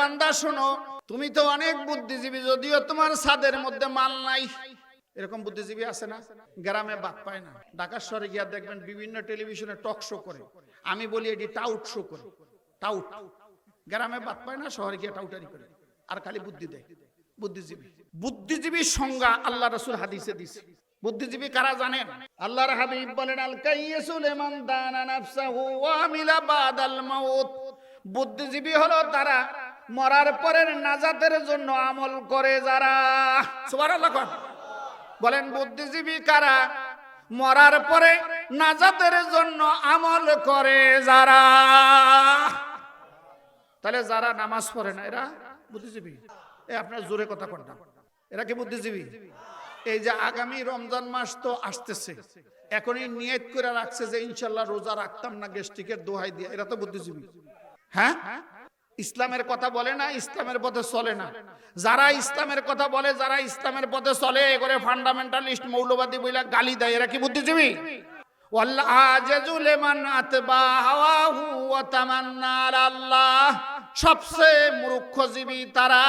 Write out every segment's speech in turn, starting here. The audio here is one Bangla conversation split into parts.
বান্দা, শোনো, তুমি তো অনেক বুদ্ধিজীবী, যদিও তোমার ছাদের মধ্যে মাল নাই। এরকম বুদ্ধিজীবী আছে না? গ্রামে বাদ পায় না। ঢাকা শহরে গিয়া দেখবেন বিভিন্ন টেলিভিশনে টক শো করে। আমি বলি এটি টাউট শো করে। টাউট গ্রামে বাদ পায় না, শহরে গিয়ে টাউটারি করে। আর খালি বুদ্ধি দেয়। বুদ্ধিজীবী। বুদ্ধিজীবীর সংজ্ঞা আল্লাহ রসুল হাদিসে দিছে। বুদ্ধিজীবী কারা জানেন? আল্লাহর হাবিব বলেন আল কাইয়্যিসু লিমান দানা নাফসাহু ওয়া আমিলা বাদাল মাউত। বুদ্ধিজীবী হলো তারা মরার পরের নাজাতের জন্য আমল করে যারা। কোন। বলেন বুদ্ধিজীবী কারা? মরার পরে নাজাতের জন্য আমল করে যারা। তাহলে যারা নামাজ পড়ে না এরা বুদ্ধিজীবী। এ আপনার জোরে কথা কন্যা এরা কি বুদ্ধিজীবী? এই যে আগামী রমজান মাস তো আসতেছে। এখনই নিয়ত করে রাখছে যে ইনশাল্লাহ রোজা রাখতাম না গেস্টিকের দোহাই দিয়ে। এরা তো বুদ্ধিজীবী। হ্যাঁ? ইসলামের কথা বলে না, ইসলামের পথে চলে না। যারা ইসলামের কথা বলে, যারা ইসলামের পথে চলে করে ফান্ডামেন্টালিস্ট মৌলবাদী বইলা গালি দেয়। এরা কি বুদ্ধিজীবী? আল্লাহ সবচেয়ে মূর্খজীবী তারা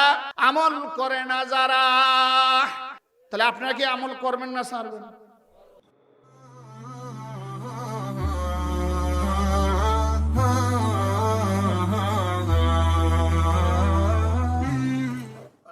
আমল করে না যারা। তাহলে আপনারা কি আমল করবেন না সারবেন